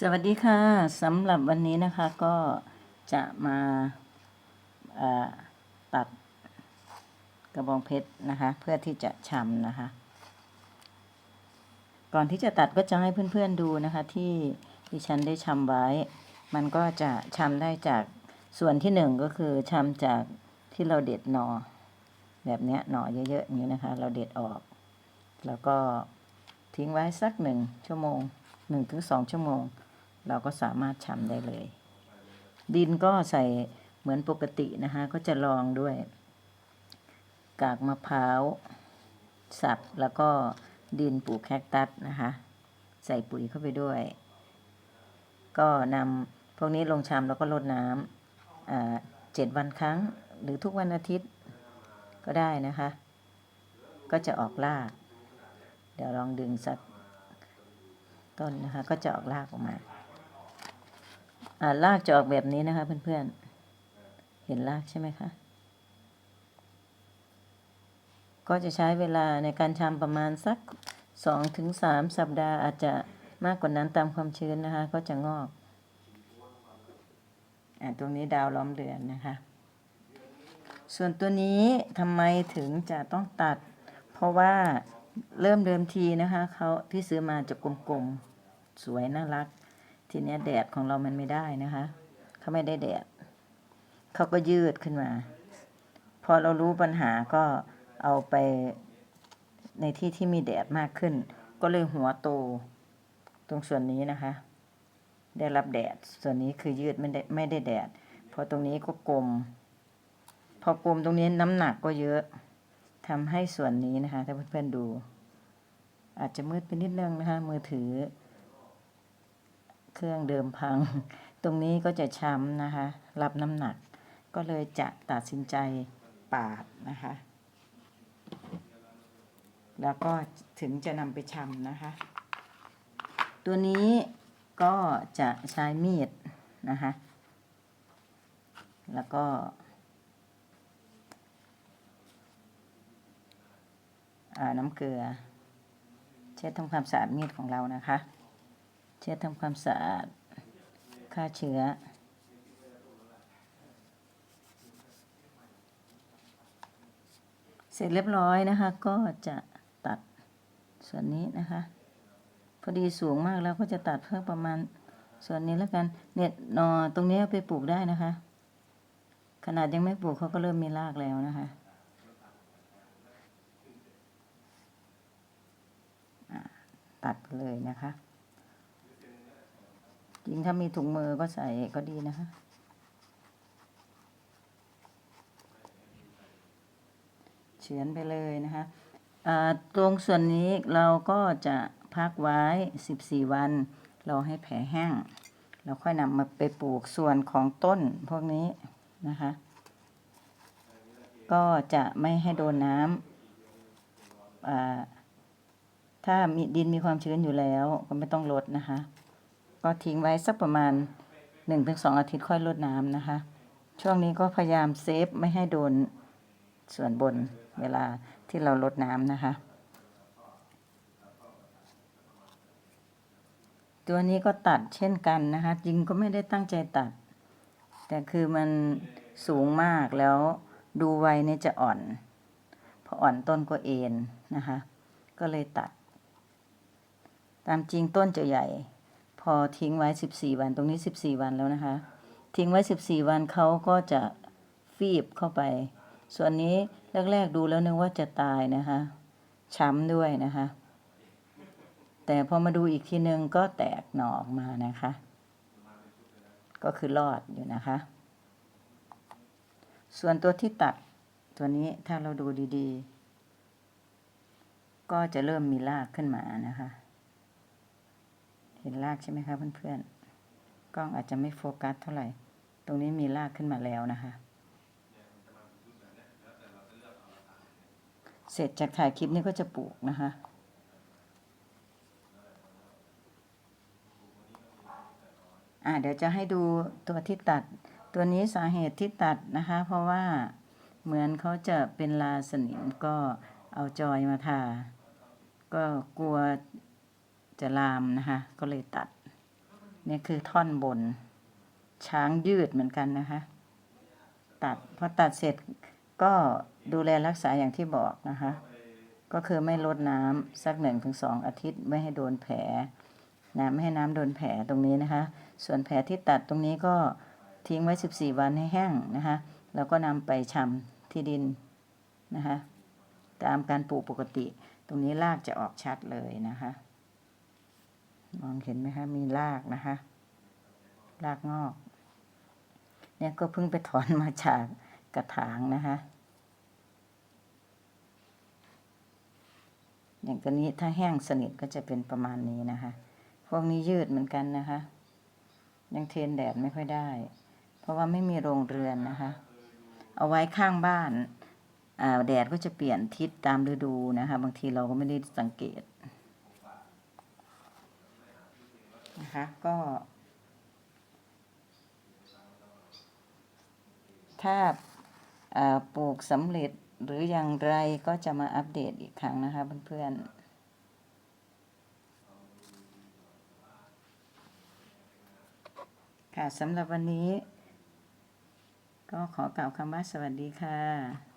สวัสดีค่ะสำหรับวันนี้นะคะก็จะมาเอ่อตัดกระบองเพชรนะคะ เพื่อที่จะชำนะคะ ก่อนที่จะตัดก็จะให้เพื่อนๆดูนะคะ ที่ดิฉันได้ชำไว้ มันก็จะชำได้จากส่วนที่หนึ่งก็คือชำจากที่เราเด็ดหนอ แบบเนี้ยหนอเยอะๆอย่างนี้นะคะ เราเด็ดออก แล้วก็ทิ้งไว้สักหนึ่งชั่วโมง หนึ่งถึงสองชั่วโมง เราก็สามารถชำได้เลย ดินก็ใส่เหมือนปกตินะคะก็จะลองด้วย กากมะพร้าว สับแล้วก็ดินปลูกแคคตัสนะคะ ใส่ปุ๋ยเข้าไปด้วย ก็นำพวกนี้ลงชำแล้วก็รดน้ำเจ็ดวันครั้ง หรือทุกวันอาทิตย์ก็ได้นะคะ ก็จะออกราก เดี๋ยวลองดึงสัก ต้นนะคะ ก็จะออกรากออกมาอ่ารากจะออกแบบนี้นะคะ เพื่อนๆ เห็นรากใช่ไหมคะ ก็จะใช้เวลาในการชำประมาณสักสองถึงสามสัปดาห์อาจจะมากกว่านั้นตามความชื้นนะคะ ก็จะงอกอ่าตรงนี้ดาวล้อมเดือนนะคะ ส่วนตัวนี้ทำไมถึงจะต้องตัด เพราะว่าเริ่มเดิมทีนะคะเขาที่ซื้อมาจะกลมๆ สวยน่ารัก ทีเนี้ยแดดของเรามันไม่ได้นะคะเขาไม่ได้แดดเขาก็ยืดขึ้นมา พอเรารู้ปัญหาก็เอาไปในที่ที่มีแดดมากขึ้น ก็เลยหัวโตตรงส่วนนี้นะคะ ได้รับแดดส่วนนี้คือยืดไม่ได้ไม่ได้แดด พอตรงนี้ก็กลม พอกลมตรงนี้น้ำหนักก็เยอะทำให้ส่วนนี้นะคะ ถ้าเพื่อนๆดู อาจจะมืดไปนิดนึงนะคะ มือถือ รื่องเดิมพัง ตรงนี้ก็จะช้ำนะคะ รับน้ำหนัก ก็เลยจะตัดสินใจปาดนะคะ แล้วก็ถึงจะนำไปชำนะคะ ตัวนี้ก็จะใช้มีดนะคะ แล้วก็น้ำเกลือ เช็ดทำความสะอาดมีดของเรานะคะ เช็ดทำความสะอาดฆ่าเชื้อ เสร็จเรียบร้อยนะคะ ก็จะตัดส่วนนี้นะคะ พอดีสูงมากแล้วก็จะตัดเพิ่มประมาณส่วนนี้แล้วกันเน็ตนอตรงนี้เอาไปปลูกได้นะคะ ขนาดยังไม่ปลูกเขาก็เริ่มมีรากแล้วนะคะตัดเลยนะคะ จริงถ้ามีถุงมือก็ใส่ก็ดีนะคะเฉือนไปเลยนะคะตรงส่วนนี้เราก็จะพักไว้ 14 วัน เราให้แผลแห้ง เราค่อยนำมาไปปลูกส่วนของต้นพวกนี้นะคะ ก็จะไม่ให้โดนน้ำถ้ามีดินมีความชื้นอยู่แล้วก็ไม่ต้องลดนะคะ ก็ทิ้งไว้สักประมาณหนึ่งถึงสองอาทิตย์ค่อยลดน้ำนะคะ ช่วงนี้ก็พยายามเซฟไม่ให้โดนส่วนบนเวลาที่เราลดน้ำนะคะ ตัวนี้ก็ตัดเช่นกันนะคะจริงก็ไม่ได้ตั้งใจตัด แต่คือมันสูงมากแล้วดูไวเนี่ยจะอ่อน พออ่อนต้นก็เอ็นนะคะ ก็เลยตัด ตามจริงต้นจะใหญ่ พอทิ้งไว้ 14 วัน ตรงนี้ 14 วันแล้วนะคะ ทิ้งไว้ 14 วันเขาก็จะฟีบเข้าไป ส่วนนี้แรก ๆ ดูแล้วนึกว่าจะตายนะคะช้ำด้วยนะคะ แต่พอมาดูอีกทีนึงก็แตกหน่อออกมานะคะ ก็คือรอดอยู่นะคะ ส่วนตัวที่ตัดตัวนี้ถ้าเราดูดีๆ ก็จะเริ่มมีรากขึ้นมานะคะ เห็นรากใช่ไหมคะเพื่อนๆ กล้องอาจจะไม่โฟกัสเท่าไหร่ ตรงนี้มีรากขึ้นมาแล้วนะคะ เสร็จจากถ่ายคลิปนี้ก็จะปลูกนะคะอ่าเดี๋ยวจะให้ดูตัวที่ตัด ตัวนี้สาเหตุที่ตัดนะคะ เพราะว่าเหมือนเขาจะเป็นลาสนิมก็เอาจอยมาทา ก็กลัว จะลามนะคะก็เลยตัดนี่คือท่อนบน ช้างยืดเหมือนกันนะคะ ตัดพอตัดเสร็จก็ดูแลรักษาอย่างที่บอกนะคะ ก็คือไม่ลดน้ำสักหนึ่งถึงสองอาทิตย์ไม่ให้โดนแผลนะไม่ให้น้ำโดนแผลตรงนี้นะคะ ส่วนแผลที่ตัดตรงนี้ก็ทิ้งไว้ 14 วันให้แห้งนะคะ แล้วก็นำไปชำที่ดินนะคะ ตามการปลูกปกติ ตรงนี้รากจะออกชัดเลยนะคะ มองเห็นไหมคะมีรากนะคะรากงอก เนี่ยก็เพิ่งไปถอนมาจากกระถางนะคะอย่างตัวนี้ถ้าแห้งสนิทก็จะเป็นประมาณนี้นะคะ พวกนี้ยืดเหมือนกันนะคะ ยังเทนแดดไม่ค่อยได้ เพราะว่าไม่มีโรงเรือนนะคะ เอาไว้ข้างบ้านอ่าแดดก็จะเปลี่ยนทิศตามฤดูนะคะ บางทีเราก็ไม่ได้สังเกต นะคะ ก็ ถ้าอ่าปลูกสำเร็จหรืออย่างไรก็จะมาอัปเดตอีกครั้งนะคะเพื่อนๆค่ะสำหรับวันนี้ ก็ขอกล่าวคำว่าสวัสดีค่ะ